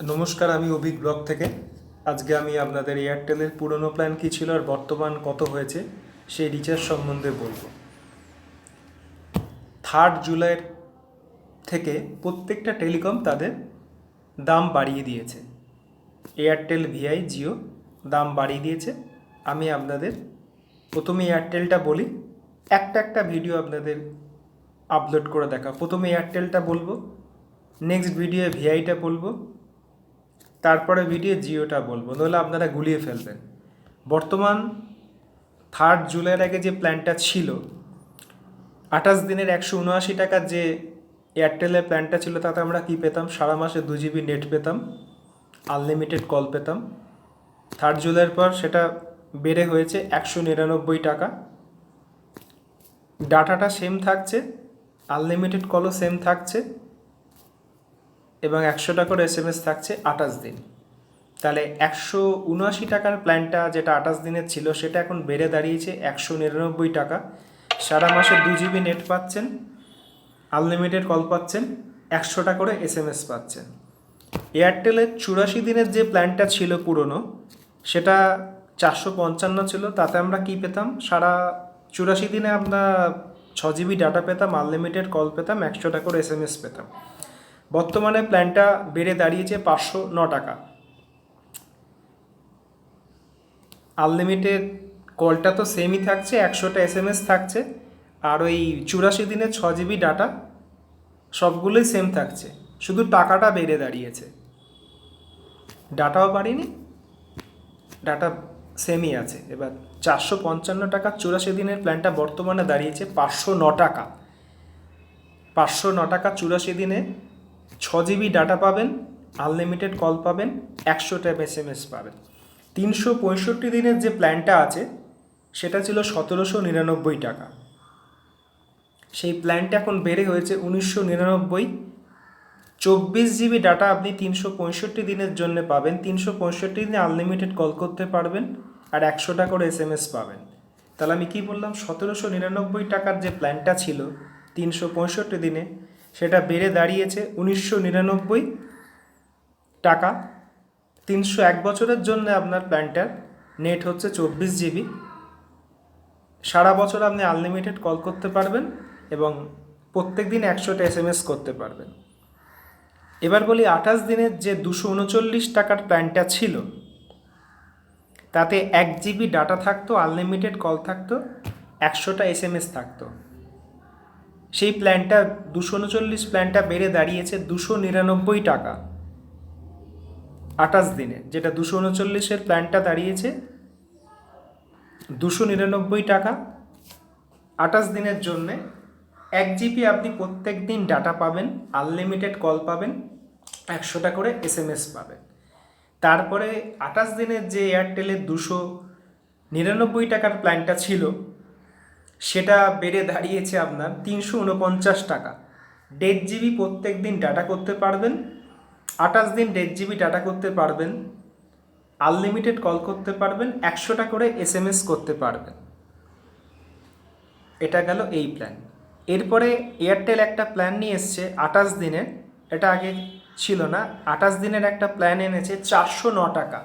নমস্কার, আমি অভিক ব্লগ থেকে। আজকে আমি আপনাদের এয়ারটেলের পুরনো প্ল্যান কী ছিল আর বর্তমান কত হয়েছে, সেই রিচার্জ সম্বন্ধে বলব। থার্ড জুলাইয়ের থেকে প্রত্যেকটা টেলিকম তাদের দাম বাড়িয়ে দিয়েছে। এয়ারটেল ভিআই জিও দাম বাড়িয়ে দিয়েছে। আমি আপনাদের প্রথমে এয়ারটেলটা বলি, একটা একটা ভিডিও আপনাদের আপলোড করে দেখা প্রথমে এয়ারটেলটা বলব নেক্সট ভিডিও ভিআইটা বলব। তারপরে ভিডিও জিওটা বলব, নইলে আপনারা গুলিয়ে ফেলবেন। বর্তমান থার্ড জুলাইয়ের আগে যে প্ল্যানটা ছিল, আঠাশ দিনের একশো উনআশি টাকার যে এয়ারটেলের প্ল্যানটা ছিল, তাতে আমরা কী পেতাম? সারা মাসে দু জিবি নেট পেতাম আনলিমিটেড কল পেতাম। থার্ড জুলাইয়ের পর সেটা বেড়ে হয়েছে একশো নিরানব্বই টাকা। ডাটাটা সেম থাকছে আনলিমিটেড কলও সেম থাকছে। এবং একশো টাকার এস এম এস থাকছে আঠাশ দিন। তাহলে একশো উনআশি টাকার প্ল্যানটা যেটা আঠাশ দিনের ছিল, সেটা এখন বেড়ে দাঁড়িয়েছে একশো নিরানব্বই টাকা। সারা মাসে দু জিবি নেট পাচ্ছেন আনলিমিটেড কল পাচ্ছেন, একশোটা করে এস এম এস পাচ্ছেন। এয়ারটেলের চুরাশি দিনের যে প্ল্যানটা ছিল পুরনো, সেটা চারশো পঞ্চান্ন ছিল, তাতে আমরা কি পেতাম? সারা চুরাশি দিনে আমরা ছ জিবি ডাটা পেতাম আনলিমিটেড কল পেতাম, একশোটা করে এস এম এস পেতাম। বর্তমানে প্ল্যানটা বেড়ে দাঁড়িয়েছে পাঁচশো ন টাকা। আনলিমিটেড কলটা তো সেমই থাকছে, একশোটা এস এম এস থাকছে, আর ওই চুরাশি দিনের ছ জিবি ডাটা সবগুলোই সেম থাকছে, শুধু টাকাটা বেড়ে দাঁড়িয়েছে। ডাটাও বাড়েনি ডাটা সেমই আছে। এবার চারশো পঞ্চান্ন টাকা চুরাশি দিনের প্ল্যানটা বর্তমানে দাঁড়িয়েছে পাঁচশো ন টাকা। পাঁচশো ন টাকা চুরাশি দিনে ছ জিবি ডাটা পাবেন আনলিমিটেড কল পাবেন, একশো ট্যাব এস এম এস পাবেন। তিনশো পঁয়ষট্টি দিনের যে প্ল্যানটা আছে, সেটা ছিল সতেরোশো নিরানব্বই টাকা। সেই প্ল্যানটা এখন বেড়ে হয়েছে উনিশশো নিরানব্বই। চব্বিশ জিবি ডাটা আপনি তিনশো পঁয়ষট্টি দিনের জন্য পাবেন, তিনশো পঁয়ষট্টি দিনে আনলিমিটেড কল করতে পারবেন আর একশো টাকা করে এস এম এস পাবেন। তাহলে আমি কি বললাম, সতেরোশো নিরানব্বই টাকার যে প্ল্যানটা ছিল, তিনশো পঁয়ষট্টি দিনে সেটা বেড়ে দাঁড়িয়েছে উনিশশো নিরানব্বই টাকা। তিনশো এক বছরের জন্য আপনার প্ল্যানটার নেট হচ্ছে চব্বিশ জিবি। সারা বছর আপনি আনলিমিটেড কল করতে পারবেন এবং প্রত্যেক দিন একশোটা এস এম এস করতে পারবেন। এবার বলি আঠাশ দিনের যে দুশো উনচল্লিশ টাকার প্ল্যানটা ছিল, তাতে এক জিবি ডাটা থাকতো, আনলিমিটেড কল থাকতো, একশোটা এস এম এস থাকতো। সেই প্ল্যানটা দুশো উনচল্লিশ প্ল্যানটা বেড়ে দাঁড়িয়েছে দুশো নিরানব্বই টাকা আঠাশ দিনে, যেটা দুশো উনচল্লিশের প্ল্যানটা দাঁড়িয়েছে দুশো নিরানব্বই টাকা আঠাশ দিনের জন্যে। এক জিবি আপনি প্রত্যেক দিন ডাটা পাবেন, আনলিমিটেড কল পাবেন, একশোটা করে এস এম এস পাবেন। তারপরে আঠাশ দিনের যে এয়ারটেলের দুশো নিরানব্বই টাকার প্ল্যানটা ছিল সেটা বেড়ে দাঁড়িয়েছে আপনার তিনশো উনপঞ্চাশ টাকা। দেড় জিবি প্রত্যেক দিন ডাটা করতে পারবেন, আঠাশ দিন দেড় জিবি ডাটা করতে পারবেন আনলিমিটেড কল করতে পারবেন, একশোটা করে এস এম এস করতে পারবেন। এটা গেল এই প্ল্যান এরপরে এয়ারটেল একটা প্ল্যান নিয়ে এসছে আঠাশ দিনের। এটা আগে ছিল না। আঠাশ দিনের একটা প্ল্যান এনেছে চারশো ন টাকা।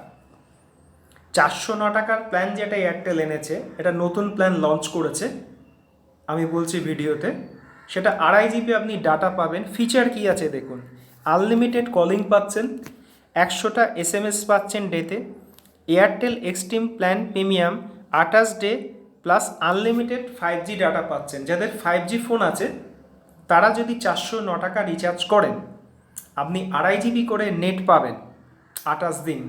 চারশো ন টাকার প্ল্যান যেটা এয়ারটেল এনেছে, এটা নতুন প্ল্যান লঞ্চ করেছে। আমি বলছি ভিডিওতে, সেটা আড়াই জিবি আপনি ডাটা পাবেন। ফিচার কি আছে দেখুন। আনলিমিটেড কলিং পাচ্ছেন, একশোটা এস এম এস পাচ্ছেন ডেতে এয়ারটেল এক্সট্রিম প্ল্যান প্রিমিয়াম আঠাশ day plus unlimited five G data পাচ্ছেন। যাদের ফাইভ জি ফোন আছে, তারা যদি চারশো ন টাকা রিচার্জ করেন, আপনি আড়াই জিবি করে নেট পাবেন, আঠাশ দিন।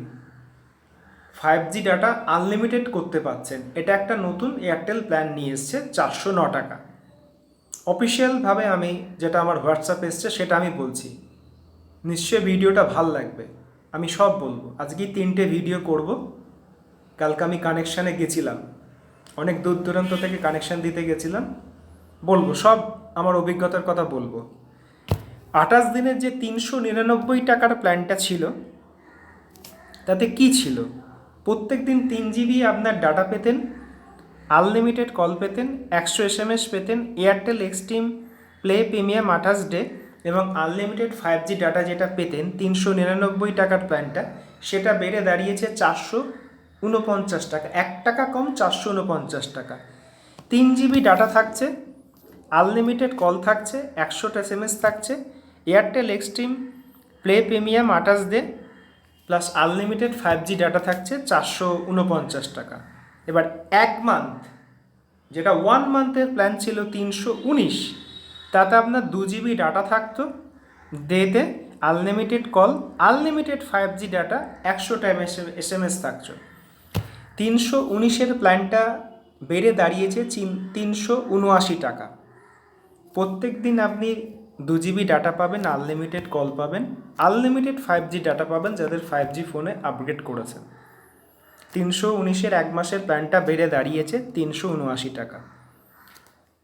ফাইভ জি ডাটা আনলিমিটেড করতে পাচ্ছেন এটা একটা নতুন এয়ারটেল প্ল্যান নিয়ে এসছে, চারশো ন টাকা। অফিসিয়ালভাবে আমি যেটা আমার হোয়াটসঅ্যাপ এসছে, সেটা আমি বলছি। নিশ্চয়ই ভিডিওটা ভালো লাগবে। আমি সব বলব। আজকে তিনটে ভিডিও করব। কালকে আমি কানেকশানে গেছিলাম। অনেক দূর দূরান্ত থেকে কানেকশান দিতে গেছিলাম। বলব, সব আমার অভিজ্ঞতার কথা বলব। আঠাশ দিনের যে তিনশো নিরানব্বই টাকার প্ল্যানটা ছিল, তাতে কি ছিল? প্রত্যেক দিন তিন জিবি আপনার ডাটা পেতেন আনলিমিটেড কল পেতেন, একশো এস এম এস পেতেন এয়ারটেল এক্সট্রিম প্লে প্রিমিয়াম আঠাশ ডে এবং আনলিমিটেড ফাইভ জি ডাটা যেটা পেতেন, তিনশো নিরানব্বই টাকার প্ল্যানটা সেটা বেড়ে দাঁড়িয়েছে চারশো উনপঞ্চাশ টাকা। এক টাকা কম, চারশো উনপঞ্চাশ টাকা। তিন জিবি ডাটা থাকছে আনলিমিটেড কল থাকছে একশোটা এস থাকছে এয়ারটেল এক্সট্রিম প্লে প্রিমিয়াম আঠাশ day plus unlimited five G data থাকছে চারশো উনপঞ্চাশ টাকা। এবার এক মান্থ যেটা ওয়ান মান্থের প্ল্যান ছিল তিনশো উনিশ, তাতে আপনার দু জিবি ডাটা থাকতো। ডেতে unlimited call unlimited five G data একশোটা এস এম এস থাকছে। তিনশো উনিশের প্ল্যানটা বেড়ে দাঁড়িয়েছে চিন- তিনশো উনআশি টাকা। প্রত্যেক দিন আপনি দু জিবি ডাটা পাবেন আনলিমিটেড কল পাবেন আনলিমিটেড ফাইভ জি ডাটা পাবেন যাদের ফাইভ জি ফোনে আপগ্রেড করেছেন। তিনশো উনিশের এক মাসের প্ল্যানটা বেড়ে দাঁড়িয়েছে তিনশো উনআশি টাকা।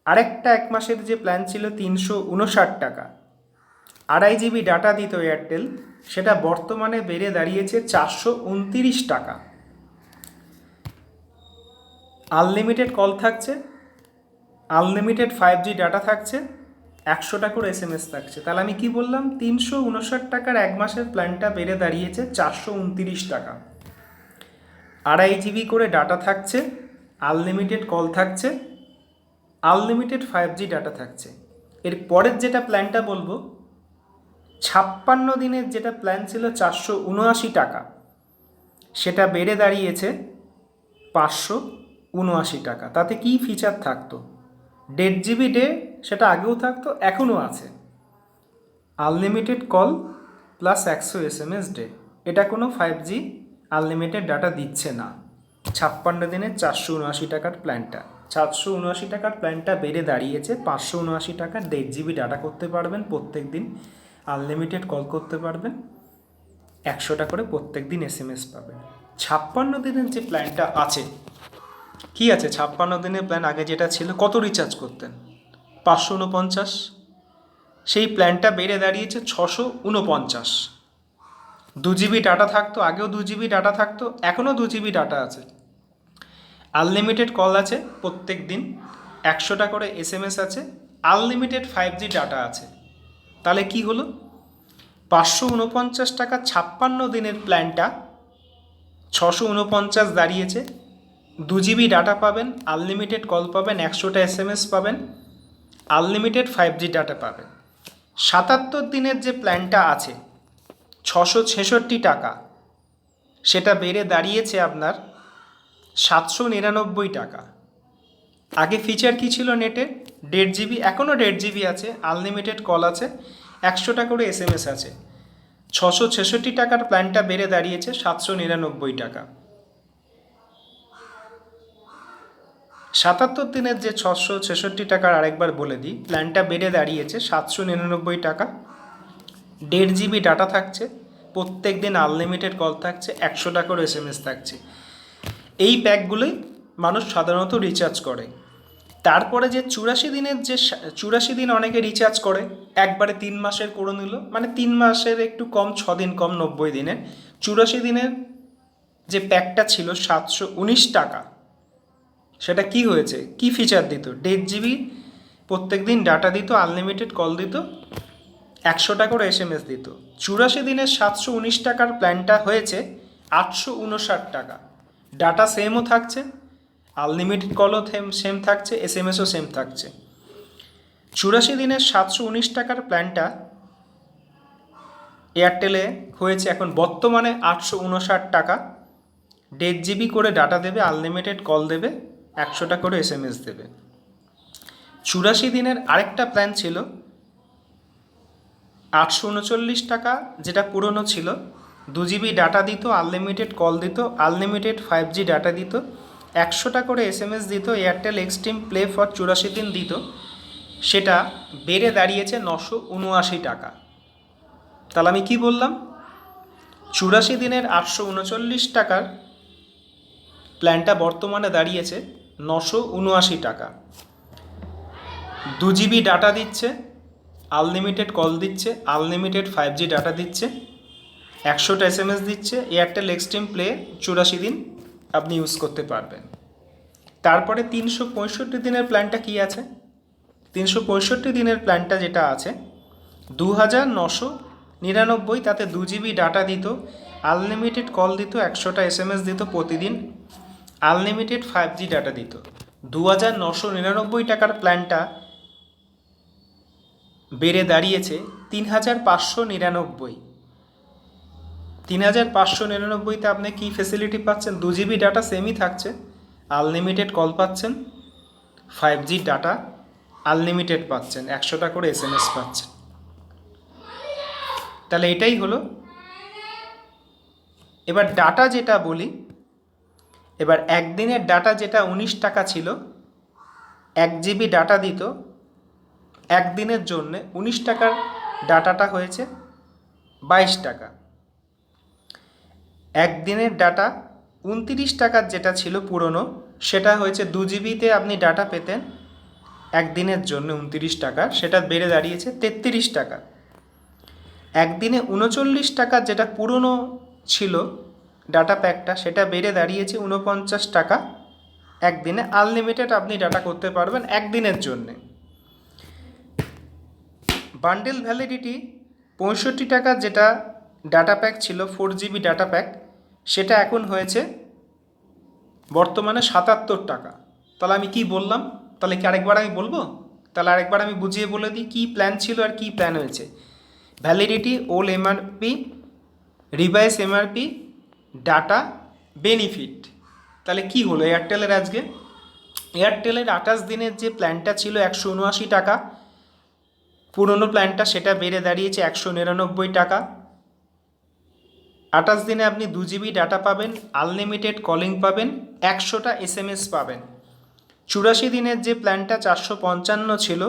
আরেকটা এক মাসের যে প্ল্যান ছিল তিনশো উনষাট টাকা। আড়াই জিবি ডাটা দিত এয়ারটেল সেটা বর্তমানে বেড়ে দাঁড়িয়েছে চারশো উনতিরিশ টাকা। আনলিমিটেড কল থাকছে আনলিমিটেড ফাইভ জি ডাটা থাকছে একশোটা করে এস এম এস থাকছে। তাহলে আমি কি বললাম? তিনশো উনষাট টাকার এক মাসের প্ল্যানটা বেড়ে দাঁড়িয়েছে চারশো উনতিরিশ টাকা। আড়াই জিবি করে ডাটা থাকছে আনলিমিটেড কল থাকছে আনলিমিটেড ফাইভ জি ডাটা থাকছে। এর পরের যেটা প্ল্যানটা বলব, ছাপ্পান্ন দিনের যেটা প্ল্যান ছিল চারশো উনআশি টাকা। সেটা বেড়ে দাঁড়িয়েছে পাঁচশো উনআশি টাকা। তাতে কি ফিচার থাকতো? দেড় জিবি ডে সেটা আগেও থাকতো, এখনও আছে। আনলিমিটেড কল প্লাস একশো এস এম এস ডে। এটা কোনো ফাইভ জি আনলিমিটেড ডাটা দিচ্ছে না। ছাপ্পান্ন দিনের চারশো উনআশি টাকার প্ল্যানটা। চারশো উনআশি টাকার প্ল্যানটা বেড়ে দাঁড়িয়েছে। পাঁচশো উনআশি টাকার দেড় জিবি ডাটা করতে পারবেন প্রত্যেক দিন। আনলিমিটেড কল করতে পারবেন। একশোটা করে প্রত্যেক দিন এস এম এস পাবেন। ছাপ্পান্ন দিনের যে প্ল্যানটা আছে, কি আছে? ছাপ্পান্ন দিনের প্ল্যান আগে যেটা ছিল, কত রিচার্জ করতেন? পাঁচশো উনপঞ্চাশ সেই প্ল্যানটা বেড়ে দাঁড়িয়েছে ছশো উনপঞ্চাশ দু জিবি ডাটা থাকতো, আগেও দু জিবি ডাটা থাকতো, এখনও দু জিবি ডাটা আছে। আনলিমিটেড কল আছে প্রত্যেক দিন, একশোটা করে এস এম এস আছে আনলিমিটেড ফাইভ জি ডাটা আছে। তাহলে কি হলো? পাঁচশো উনপঞ্চাশ টাকা ছাপ্পান্ন দিনের প্ল্যানটা ছশো উনপঞ্চাশ দাঁড়িয়েছে। দু জিবি ডাটা পাবেন আনলিমিটেড কল পাবেন, একশোটা এস এম এস পাবেন আনলিমিটেড ফাইভ জি ডাটা পাবেন সাতাত্তর দিনের যে প্ল্যানটা আছে, ছশো ছেষট্টি টাকা, সেটা বেড়ে দাঁড়িয়েছে আপনার সাতশো নিরানব্বই টাকা। আগে ফিচার কি ছিল নেটে দেড় জিবি এখনও দেড় জিবি আছে আনলিমিটেড কল আছে একশোটা করে এস এম এস আছে। ছশো ছেষট্টি টাকার প্ল্যানটা বেড়ে দাঁড়িয়েছে সাতশো নিরানব্বই টাকা। সাতাত্তর দিনের যে ছশো ছেষট্টি টাকার আরেকবার বলে দিই, প্ল্যানটা বেড়ে দাঁড়িয়েছে সাতশো নিরানব্বই টাকা। দেড় জিবি ডাটা থাকছে, প্রত্যেক দিন আনলিমিটেড কল থাকছে, একশো টাকার এস এম এস থাকছে। এই প্যাকগুলোই মানুষ সাধারণত রিচার্জ করে। তারপরে যে চুরাশি দিনের যে চুরাশি দিন অনেকে রিচার্জ করে, একবারে তিন মাসের করে নিল মানে তিন মাসের একটু কম, ছ দিন কম, নব্বই দিনের। চুরাশি দিনের যে প্যাকটা ছিল সাতশো উনিশ টাকা। সেটা কি হয়েছে? কি ফিচার দিত? দেড় জিবি প্রত্যেক দিন ডাটা দিত আনলিমিটেড কল দিত একশো টাকা করে এস এম এস দিত। চুরাশি দিনের সাতশো উনিশ টাকার প্ল্যানটা হয়েছে, আটশো উনষাট টাকা। ডাটা সেমও থাকছে আনলিমিটেড কলও সেম থাকছে এস এম এসও সেম থাকছে। চুরাশি দিনের সাতশো উনিশ টাকার প্ল্যানটা এয়ারটেলে হয়েছে এখন বর্তমানে আটশো উনষাট টাকা। দেড় জিবি করে ডাটা দেবে আনলিমিটেড কল দেবে একশোটা করে এস এম এস দেবে। চুরাশি দিনের আরেকটা প্ল্যান ছিল। আটশো উনচল্লিশ টাকা যেটা পুরনো ছিল, দু জিবি ডাটা দিত আনলিমিটেড কল দিত আনলিমিটেড ফাইভ জি ডাটা দিত, একশোটা করে এস এম এস দিত এয়ারটেল এক্সট্রিম প্লে ফর চুরাশি দিন দিত। সেটা বেড়ে দাঁড়িয়েছে নশো উনআশি টাকা। তাহলে আমি কি বললাম? চুরাশি দিনের আটশো উনচল্লিশ টাকার প্ল্যানটা বর্তমানে দাঁড়িয়েছে। নশো উনআশি টাকা। দু জিবি ডাটা দিচ্ছে, আনলিমিটেড কল দিচ্ছে, আনলিমিটেড ফাইভ জি ডাটা দিচ্ছে, একশোটা এস এম এস দিচ্ছে, এয়ারটেল এক্সট্রিম প্লে চুরাশি দিন আপনি ইউজ করতে পারবেন। তারপরে তিনশো পঁয়ষট্টি দিনের প্ল্যানটা কি আছে? তিনশো পঁয়ষট্টি দিনের প্ল্যানটা যেটা আছে দু হাজার নশো নিরানব্বই, তাতে দু জিবি ডাটা দিত, আনলিমিটেড কল দিত, একশোটা এস এম এস দিত প্রতিদিন আনলিমিটেড ফাইভ জি ডাটা দিত। দু হাজার নশো নিরানব্বই টাকার প্ল্যানটা বেড়ে দাঁড়িয়েছে তিন হাজার পাঁচশো নিরানব্বই। তিন হাজার পাঁচশো নিরানব্বইতে আপনি কী ফেসিলিটি পাচ্ছেন? দু জিবি ডাটা সেমই থাকছে। আনলিমিটেড কল পাচ্ছেন। ফাইভ জি ডাটা আনলিমিটেড পাচ্ছেন। একশোটা করে এস এম এস পাচ্ছেন। তাহলে এটাই হলো। এবার ডাটা যেটা বলি এবার একদিনের ডাটা যেটা উনিশ টাকা ছিল, এক জিবি ডাটা দিত, একদিনের জন্যে উনিশ টাকার ডাটাটা হয়েছে বাইশ টাকা। একদিনের ডাটা উনতিরিশ টাকার যেটা ছিল পুরনো, সেটা হয়েছে দু জিবিতে আপনি ডাটা পেতেন, একদিনের জন্য উনতিরিশ টাকা, সেটা বেড়ে দাঁড়িয়েছে তেত্রিশ টাকা। একদিনে উনচল্লিশ টাকার যেটা পুরনো ছিল ডাটা প্যাকটা, সেটা বেড়ে দাঁড়িয়েছে উনপঞ্চাশ টাকা একদিনে। আনলিমিটেড আপনি ডাটা করতে পারবেন একদিনের জন্যে। বান্ডেল ভ্যালিডিটি পঁয়ষট্টি টাকার যেটা ডাটা প্যাক ছিল, ফোর জিবি ডাটা প্যাক, সেটা এখন হয়েছে বর্তমানে সাতাত্তর টাকা। তাহলে আমি কি বললাম? তাহলে কি আরেকবার আমি বলব? তাহলে আরেকবার আমি বুঝিয়ে বলে দিই কী প্ল্যান ছিল আর কী প্ল্যান হয়েছে। Validity all MRP revise MRP data benefit তাহলে কি হলো এয়ারটেলের আজকে? এয়ারটেলের আঠাশ দিনের যে প্ল্যানটা ছিল একশো উনআশি টাকা, পুরনো প্ল্যানটা সেটা বেড়ে দাঁড়িয়েছে একশো নিরানব্বই টাকা। আঠাশ দিনে আপনি দু জিবি ডাটা পাবেন আনলিমিটেড কলিং পাবেন, একশোটা এস এম এস পাবেন। চুরাশি দিনের যে প্ল্যানটা চারশো পঞ্চান্ন ছিল,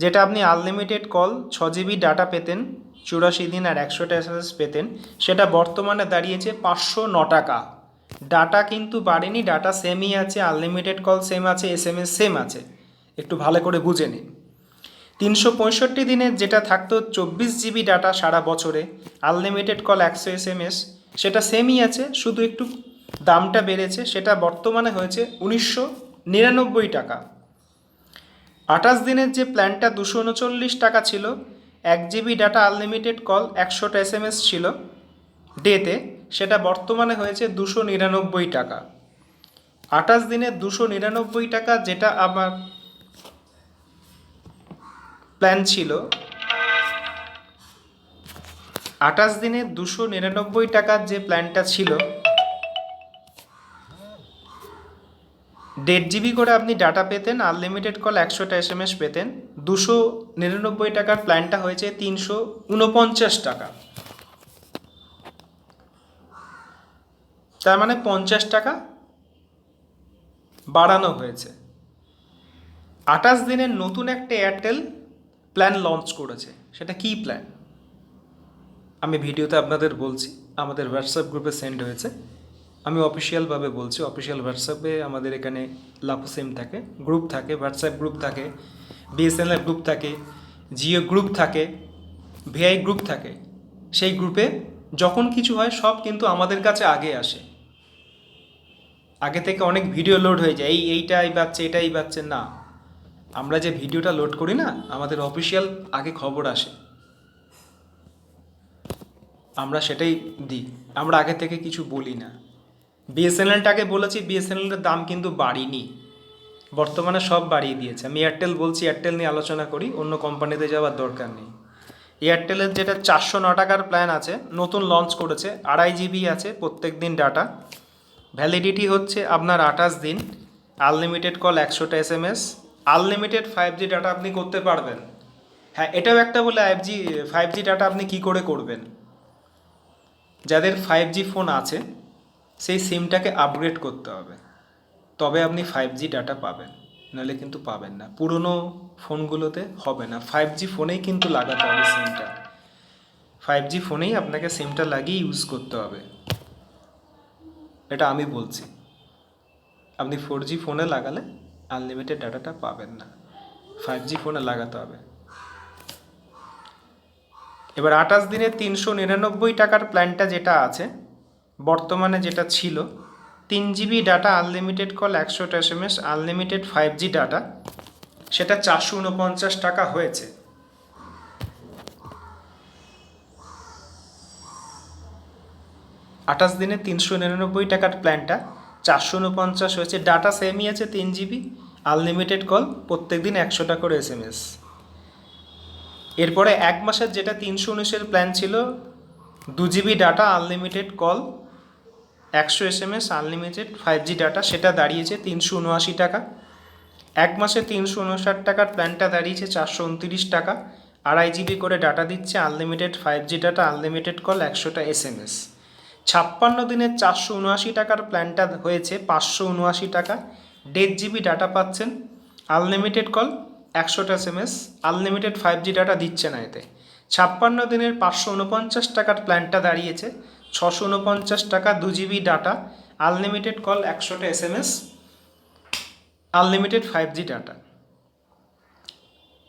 যেটা আপনি আনলিমিটেড কল ছ জিবি ডাটা পেতেন চুরাশি দিন আর একশোটা এস পেতেন। সেটা বর্তমানে দাঁড়িয়েছে পাঁচশো ন টাকা। ডাটা কিন্তু বাড়েনি, ডাটা সেমই আছে আনলিমিটেড কল সেম আছে এস এম এস সেম আছে। একটু ভালো করে বুঝে নিন। তিনশো পঁয়ষট্টি দিনের যেটা থাকতো চব্বিশ জিবি ডাটা সারা বছরে আনলিমিটেড কল একশো এস এম এস সেটা সেমই আছে, শুধু একটু দামটা বেড়েছে, সেটা বর্তমানে হয়েছে উনিশশো নিরানব্বই টাকা। আঠাশ দিনের যে প্ল্যানটা দুশো উনচল্লিশ টাকা ছিল এক জিবি ডাটা আনলিমিটেড কল, একশোটা এস এম এস ছিল। ডেতে সেটা বর্তমানে হয়েছে দুশো নিরানব্বই টাকা। আঠাশ দিনে দুশো নিরানব্বই টাকা যেটা আমার প্ল্যান ছিল। আঠাশ দিনে দুশো নিরানব্বই টাকার যে প্ল্যানটা ছিল, দেড় জিবি করে আপনি ডাটা পেতেন, আনলিমিটেড কল, একশোটা এস এম এস পেতেন। দুশো নিরানব্বই টাকার প্ল্যানটা হয়েছে তিনশো উনপঞ্চাশ টাকা। তার মানে পঞ্চাশ টাকা বাড়ানো হয়েছে। আঠাশ দিনের নতুন একটা এয়ারটেল প্ল্যান লঞ্চ করেছে। সেটা কী প্ল্যান? আমি ভিডিওতে আপনাদের বলছি, আমাদের হোয়াটসঅ্যাপ গ্রুপে সেন্ড হয়েছে। আমি অফিসিয়ালভাবে বলছি, অফিসিয়াল হোয়াটসঅ্যাপে আমাদের এখানে লাফো সিম থাকে, গ্রুপ থাকে, হোয়াটসঅ্যাপ গ্রুপ থাকে। বিএসএনএল গ্রুপ থাকে জিও গ্রুপ থাকে ভিআই গ্রুপ থাকে। সেই গ্রুপে যখন কিছু হয়, সব কিন্তু আমাদের কাছে আগে আসে। আগে থেকে অনেক ভিডিও লোড হয়ে যায়, এই এইটাই বাচ্চে, এটাই বাচ্চে, না। আমরা যে ভিডিওটা লোড করি না, আমাদের অফিসিয়াল আগে খবর আসে। আমরা সেটাই দিই। আমরা আগে থেকে কিছু বলি না। বিএসএনএলটাকে বলেছি বিএসএনএলের দাম কিন্তু বাড়িনি। বর্তমানে সব বাড়িয়ে দিয়েছে। আমি এয়ারটেল বলছি এয়ারটেল নিয়ে আলোচনা করি, অন্য কোম্পানিতে যাওয়ার দরকার নেই। এয়ারটেলের যেটা চারশো ন টাকার প্ল্যান আছে, নতুন লঞ্চ করেছে, আড়াই জিবি আছে প্রত্যেক দিন ডাটা ভ্যালিডিটি হচ্ছে আপনার আঠাশ দিন আনলিমিটেড কল একশোটা S M S unlimited five G data আপনি করতে পারবেন। হ্যাঁ এটাও একটা বলে five G five G data আপনি কী করে করবেন? যাদের ফাইভ জি ফোন আছে, সেই সিমটাকে আপগ্রেড করতে হবে। তবে আপনি ফাইভ জি ডাটা পাবেন, নাহলে কিন্তু পাবেন না। পুরনো ফোনগুলোতে হবে না। ফাইভ জি ফোনেই কিন্তু লাগাতে হবে সিমটা ফাইভ জি ফোনেই আপনাকে সিমটা লাগিয়ে ইউজ করতে হবে। এটা আমি বলছি। আপনি ফোর জি ফোনে লাগালে আনলিমিটেড ডাটাটা পাবেন না। ফাইভ জি ফোনে লাগাতে হবে। এবার আঠাশ দিনে তিনশো নিরানব্বই টাকার প্ল্যানটা যেটা আছে, বর্তমানে যেটা ছিল তিন জিবি ডাটা আনলিমিটেড কল একশোটা S M S unlimited five G data সেটা চারশো উনপঞ্চাশ টাকা হয়েছে। আঠাশ দিনে তিনশো নিরানব্বই টাকার প্ল্যানটা চারশো উনপঞ্চাশ হয়েছে। ডাটা সেমই আছে তিন জিবি আনলিমিটেড কল প্রত্যেক দিন একশোটা করে এস এম এস এরপরে এক মাসের যেটা তিনশো উনিশের প্ল্যান ছিল, দু জিবি ডাটা আনলিমিটেড কল একশো S M S unlimited five G data সেটা দাঁড়িয়েছে তিনশো উনআশি টাকা। এক মাসে তিনশো উনষাট টাকার প্ল্যানটা দাঁড়িয়েছে চারশো উনত্রিশ টাকা। আড়াই জিবি করে ডাটা দিচ্ছে unlimited five G data unlimited call একশোটা এস এম এস ছাপ্পান্ন দিনের চারশো উনআশি টাকার প্ল্যানটা হয়েছে পাঁচশো উনআশি টাকা। দেড় জিবি ডাটা পাচ্ছেন আনলিমিটেড কল একশোটা S M S unlimited five G data দিচ্ছে না এতে। ছাপ্পান্ন দিনের পাঁচশো উনপঞ্চাশ টাকার প্ল্যানটা দাঁড়িয়েছে ছশো উনপঞ্চাশ টাকা দু জিবি ডাটা আনলিমিটেড কল একশোটা S M S unlimited five G data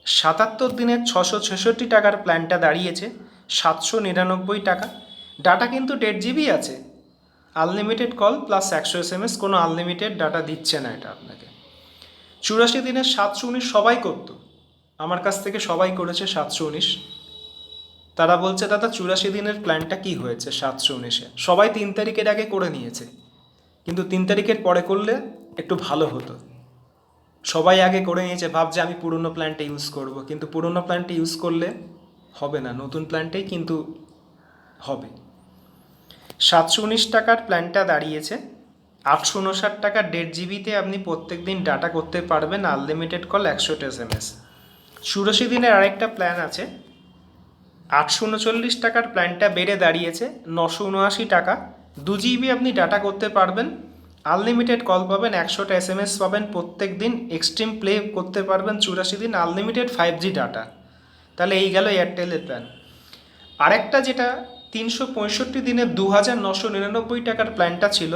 সাতাত্তর দিনের ছশো ছেষট্টি টাকার প্ল্যানটা দাঁড়িয়েছে, সাতশো নিরানব্বই টাকা। ডাটা কিন্তু দেড় জিবি আছে। আনলিমিটেড কল প্লাস একশো এস এম এস কোনো আনলিমিটেড ডাটা দিচ্ছে না এটা আপনাকে। চুরাশি দিনের সাতশো উনিশ সবাই করতো। আমার কাছ থেকে সবাই করেছে সাতশো উনিশ। তারা বলছে, দাদা, চুরাশি দিনের প্ল্যানটা কি হয়েছে সাতশো উনিশে? সবাই তিন তারিখের আগে করে নিয়েছে। কিন্তু তিন তারিখের পরে করলে একটু ভালো হতো। সবাই আগে করে নিয়েছে, ভাবছে আমি পুরনো প্ল্যানটা ইউজ করব। কিন্তু পুরনো প্ল্যানটা ইউজ করলে হবে না, নতুন প্ল্যানটাই কিন্তু হবে। সাতশো উনিশ টাকার প্ল্যানটা দাঁড়িয়েছে। আটশো উনষাট টাকা দেড় জিবিতে আপনি প্রত্যেক দিন ডাটা করতে পারবেন আনলিমিটেড কল একশো এস এম এস চুরাশি দিনের আরেকটা প্ল্যান আছে আটশো উনচল্লিশ টাকার প্ল্যানটা বেড়ে দাঁড়িয়েছে, নশো উনআশি টাকা। দু জিবি আপনি ডাটা করতে পারবেন। আনলিমিটেড কল পাবেন, একশোটা এস এম এস পাবেন প্রত্যেক দিন এক্সট্রিম প্লে করতে পারবেন, চুরাশি দিন আনলিমিটেড ফাইভ জি ডাটা তাহলে এই গেল এয়ারটেলের প্ল্যান আরেকটা যেটা তিনশো পঁয়ষট্টি দিনে দু হাজার নশো নিরানব্বই টাকার প্ল্যানটা ছিল,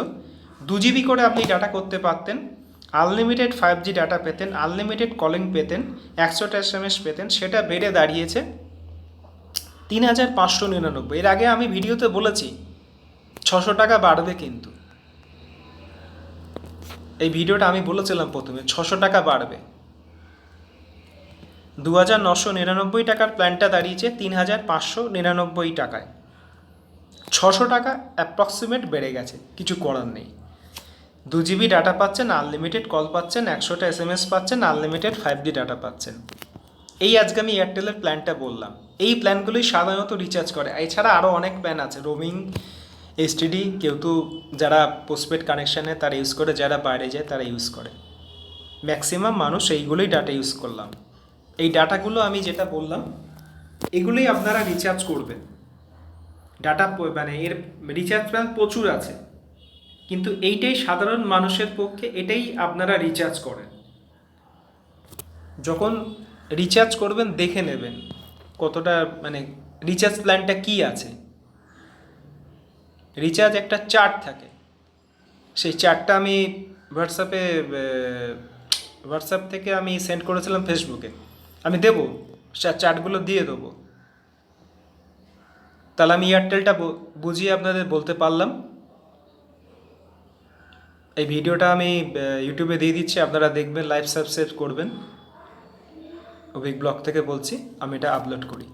দু জিবি করে আপনি ডাটা করতে পারতেন আনলিমিটেড ফাইভ জি ডাটা পেতেন আনলিমিটেড কলিং পেতেন, একশোটা এস এম এস পেতেন, সেটা বেড়ে দাঁড়িয়েছে। তিন হাজার পাঁচশো নিরানব্বই। এর আগে আমি ভিডিওতে বলেছি, ছশো টাকা বাড়বে কিন্তু। এই ভিডিওটা আমি বলেছিলাম প্রথমে, ছশো টাকা বাড়বে। দু হাজার নশো নিরানব্বই টাকার প্ল্যানটা দাঁড়িয়েছে তিন হাজার পাঁচশো নিরানব্বই টাকায়। ছশো টাকা অ্যাপ্রক্সিমেট বেড়ে গেছে, কিছু করার নেই। দু জিবি ডাটা পাচ্ছেন আনলিমিটেড কল পাচ্ছেন, একশোটা এস এম এস পাচ্ছেন আনলিমিটেড ফাইভ জি ডাটা পাচ্ছেন। এই আজকে আমি এয়ারটেলের প্ল্যানটা বললাম। এই প্ল্যানগুলোই সাধারণত রিচার্জ করে। এছাড়া আরও অনেক প্ল্যান আছে। রোমিং এসটিডি কেউ তো যারা পোস্টপেড কানেকশানে তারা ইউজ করে, যারা বাইরে যায় তারা ইউজ করে। ম্যাক্সিমাম মানুষ এইগুলোই ডাটা ইউজ করলাম। এই ডাটাগুলো আমি যেটা বললাম, এগুলোই আপনারা রিচার্জ করবেন ডাটা মানে এর রিচার্জ প্ল্যান প্রচুর আছে। কিন্তু এইটাই সাধারণ মানুষের পক্ষে এটাই আপনারা রিচার্জ করেন। যখন রিচার্জ করবেন, দেখে নেবেন। কতটা মানে রিচার্জ প্ল্যানটা কি আছে? রিচার্জ একটা চার্ট থাকে। সেই চার্টটা আমি হোয়াটসঅ্যাপে হোয়াটসঅ্যাপ থেকে আমি সেন্ড করেছিলাম ফেসবুকে আমি দেবো চার্টগুলো দিয়ে দেবো। তাহলে আমি এয়ারটেলটা বুঝিয়ে আপনাদের বলতে পারলাম। এই ভিডিওটা আমি ইউটিউবে দিয়ে দিচ্ছি, আপনারা দেখবেন লাইভ সাবস্ক্রাইব করবেন। অভিক ব্লগ থেকে বলছি আমি এটা আপলোড করি।